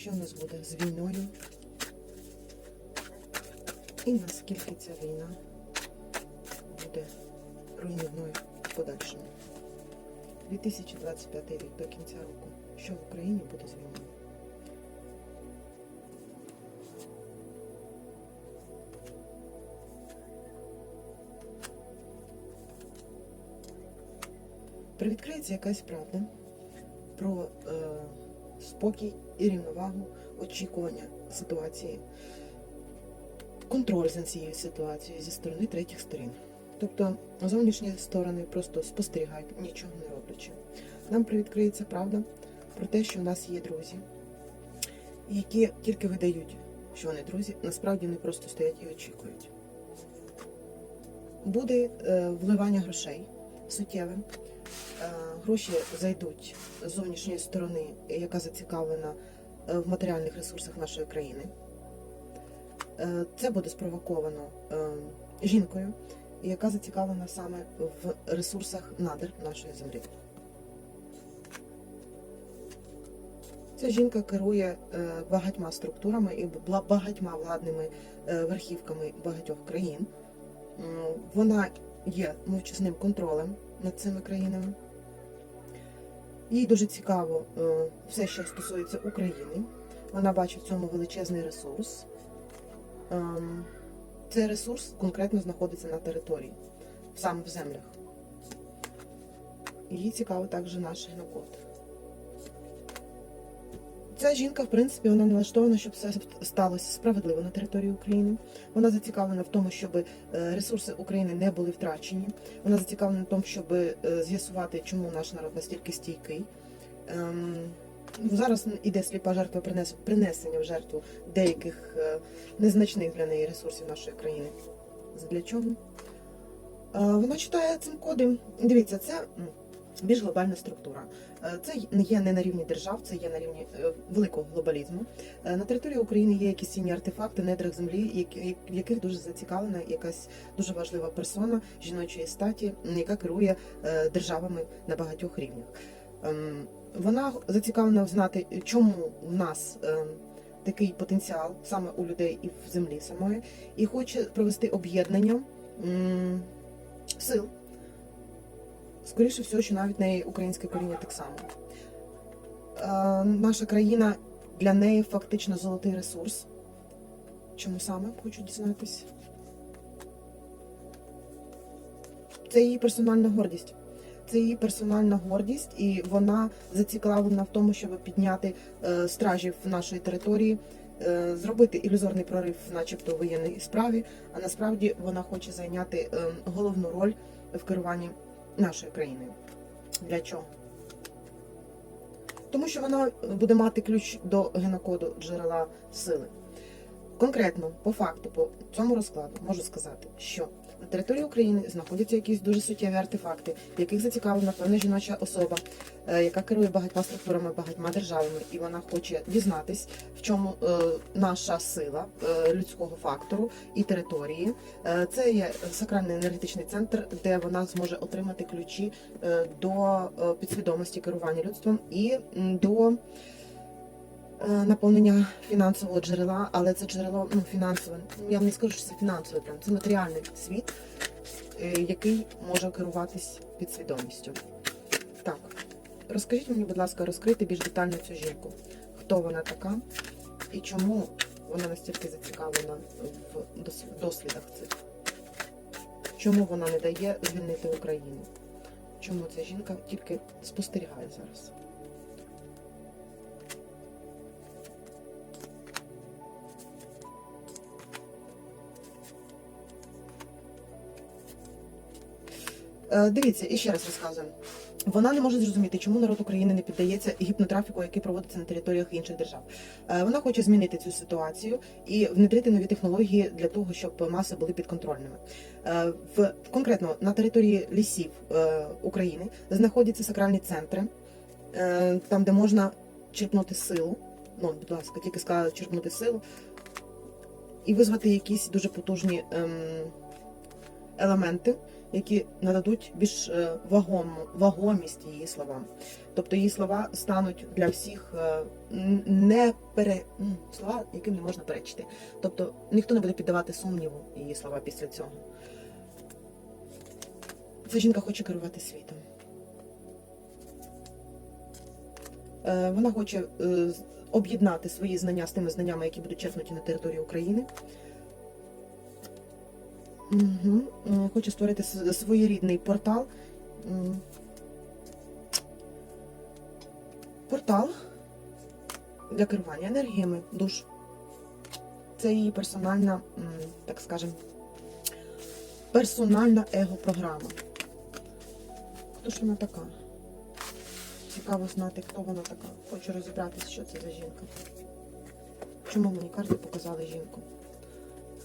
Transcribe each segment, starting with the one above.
Що в нас буде з війною? І наскільки ця війна буде руйнівною в подальшому? 2025 рік до кінця року. Що в Україні буде з війною? Привідкриється якась правда про е, спокій і рівновагу, очікування ситуації, контроль за цією ситуацією зі сторони третіх сторін. Тобто зовнішні сторони просто спостерігають, нічого не роблячи. Нам привідкриється правда про те, що в нас є друзі, які тільки видають, що вони друзі, насправді вони просто стоять і очікують. Буде е, вливання грошей суттєве. Е, Гроші зайдуть з зовнішньої сторони, яка зацікавлена е, в матеріальних ресурсах нашої країни. Е, Це буде спровоковано жінкою, яка зацікавлена саме в ресурсах надр нашої землі. Ця жінка керує багатьма структурами і багатьма владними верхівками багатьох країн. Вона є мовчазним контролем над цими країнами. Їй дуже цікаво е, все, що стосується України. Вона бачить в цьому величезний ресурс. Ем, Цей ресурс конкретно знаходиться на території, саме в землях. Їй цікаво також наш генокод. Ця жінка, в принципі, вона налаштована, щоб все сталося справедливо на території України. Вона зацікавлена в тому, щоб е, ресурси України не були втрачені. Вона зацікавлена в тому, щоб е, з'ясувати, чому наш народ настільки стійкий. Ем, Зараз іде сліпа жертва принес- принесення в жертву деяких е, незначних для неї ресурсів нашої країни. Для чого? Вона читає цим коди. Дивіться, це більш глобальна структура. Е, Це не є не на рівні держав, це є на рівні е, великого глобалізму. Е, На території України є якісь цінні артефакти, недрах землі, в яких дуже зацікавлена якась дуже важлива персона жіночої статі, яка керує державами на багатьох рівнях. Ем, Вона зацікавлена знати, чому в нас такий потенціал саме у людей і в землі самої, і хоче провести об'єднання сил. Скоріше всього, що навіть неї українське коріння так само. Е, наша країна для неї фактично золотий ресурс. Чому саме хочу дізнатися? Це її персональна гордість. Це її персональна гордість, і вона зацікавлена в тому, щоб підняти е, стражів нашої території, е, зробити ілюзорний прорив, начебто в воєнній справі. А насправді вона хоче зайняти е, головну роль в керуванні нашою країною. Для чого? Тому що вона буде мати ключ до генокоду джерела сили. Конкретно, по факту, по цьому розкладу можу сказати, що на території України знаходяться якісь дуже суттєві артефакти, в яких зацікавлена певна жіноча особа, е, яка керує багатьма структурами, багатьма державами, і вона хоче дізнатись, в чому е, наша сила е, людського фактору і території. Це є сакральний енергетичний центр, де вона зможе отримати ключі до підсвідомості керування людством і до наповнення фінансового джерела, але це джерело ну, фінансове. Я не скажу, що це фінансове, прям це матеріальний світ, е, який може керуватись підсвідомістю. Так, розкажіть мені, будь ласка, розкрити більш детально цю жінку. Хто вона така і чому вона настільки зацікавлена в дос- дослідах цих? Чому вона не дає звільнити Україну? Чому ця жінка тільки спостерігає зараз? Дивіться, і ще раз розказую. Вона не може зрозуміти, чому народ України не піддається гіпнотрафіку, який проводиться на територіях інших держав. Е, Вона хоче змінити цю ситуацію і внедрити нові технології для того, щоб маси були підконтрольними. Е, В конкретно на території лісів е, України знаходяться сакральні центри, е, там, де можна черпнути силу. Ну, будь ласка, тільки сказала черпнути силу і визвати якісь дуже потужні ем, елементи, які нададуть більш е, вагому, вагомість її словам. Тобто її слова стануть для всіх е, не пере слова, яким не можна перечити. Тобто ніхто не буде піддавати сумніву її слова після цього. Ця жінка хоче керувати світом. Е, Вона хоче об'єднати свої знання з тими знаннями, які будуть черпнуті на території України. Угу. Хоче створити своєрідний портал. Портал для керування енергіями душ. Це її персональна, так скажемо, персональна его-програма. Хто ж вона така? Цікаво знати, хто вона така. Хочу розібратися, що це за жінка. Чому мені карти показали жінку?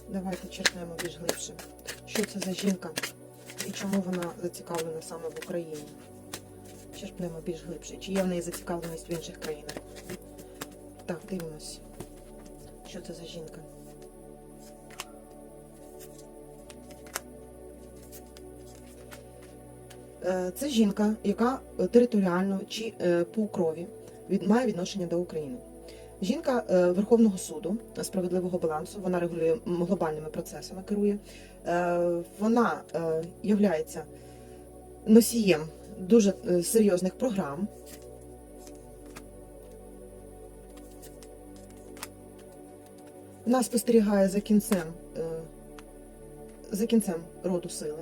Давайте черпнемо більш глибше. Що це за жінка і чому вона зацікавлена саме в Україні? Черпнемо більш глибше. Чи є в неї зацікавленість в інших країнах? Так, дивимось. Що це за жінка? Е, Це жінка, яка територіально чи е, по крові має відношення до України. Жінка е, Верховного суду справедливого балансу, вона регулює глобальними процесами, керує. Е, Вона е, являється носієм дуже е, серйозних програм. Вона спостерігає за кінцем, е, за кінцем роду сили.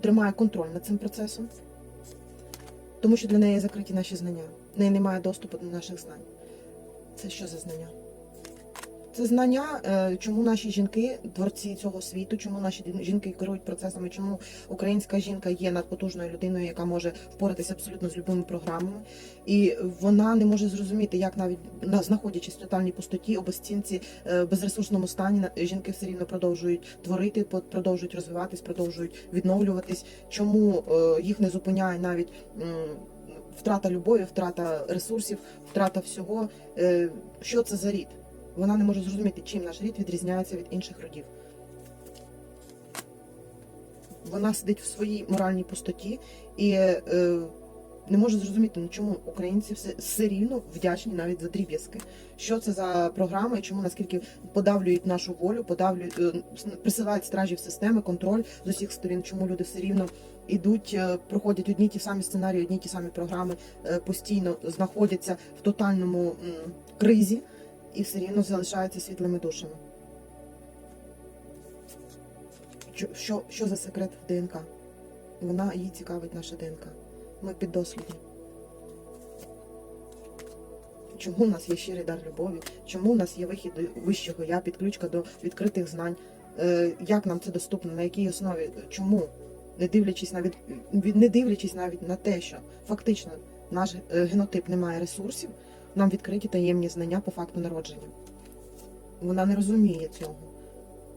Тримає контроль над цим процесом, тому що для неї закриті наші знання. В неї немає доступу до наших знань. Це що за знання? Це знання, е, чому наші жінки, творці цього світу, чому наші жінки керують процесами, чому українська жінка є надпотужною людиною, яка може впоратися абсолютно з любими програмами, і вона не може зрозуміти, як навіть знаходячись в тотальній пустоті, у безцінці, е, безресурсному стані, жінки все рівно продовжують творити, продовжують розвиватись, продовжують відновлюватись. Чому е, їх не зупиняє навіть втрата любові, втрата ресурсів, втрата всього. Е, Що це за рід? Вона не може зрозуміти, чим наш рід відрізняється від інших родів. Вона сидить в своїй моральній пустоті і е, не може зрозуміти, ну, чому українці все, все рівно вдячні навіть за дріб'язки. Що це за програма і чому наскільки подавлюють нашу волю, подавлюють, е, присилають стражів системи, контроль з усіх сторін, чому люди все рівно ідуть, е, проходять одні ті самі сценарії, одні ті самі програми, е, постійно знаходяться в тотальному кризі і все рівно залишаються світлими душами. Що, що за секрет в ДНК? Вона її цікавить наша ДНК. Ми піддослідні. Чому в нас є щирий дар любові? Чому в нас є вихід до вищого я, підключка до відкритих знань? Е, як нам це доступно? На якій основі? Чому? Не дивлячись навіть не дивлячись навіть на те, що фактично наш е, генотип не має ресурсів, нам відкриті таємні знання по факту народження. Вона не розуміє цього.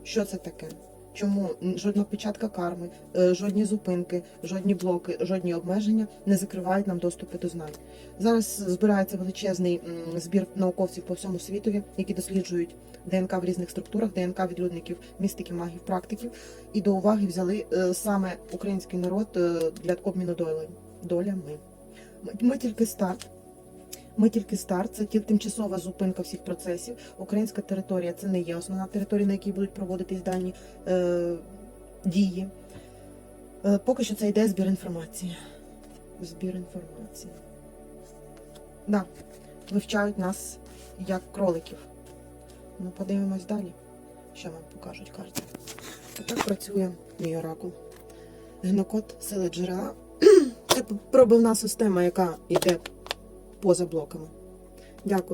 Що це таке? Чому жодна печатка карми, е, жодні зупинки, жодні блоки, жодні обмеження не закривають нам доступи до знань. Зараз збирається величезний збір науковців по всьому світові, які досліджують ДНК в різних структурах, ДНК відлюдників, містиків, магів, практиків, і до уваги взяли е, саме український народ е, для обміну долями. долями. Ми, ми тільки старт. Ми тільки старт, це тимчасова зупинка всіх процесів. Українська територія це не є основна територія, на якій будуть проводитись дані е, дії. Е, поки що це йде збір інформації. Збір інформації. Да, вивчають нас як кроликів. Ну, подивимось далі, що нам покажуть карти. Так працює мій оракул. Генокод сили джерела. Це пробивна система, яка йде поза блоками. Дякую.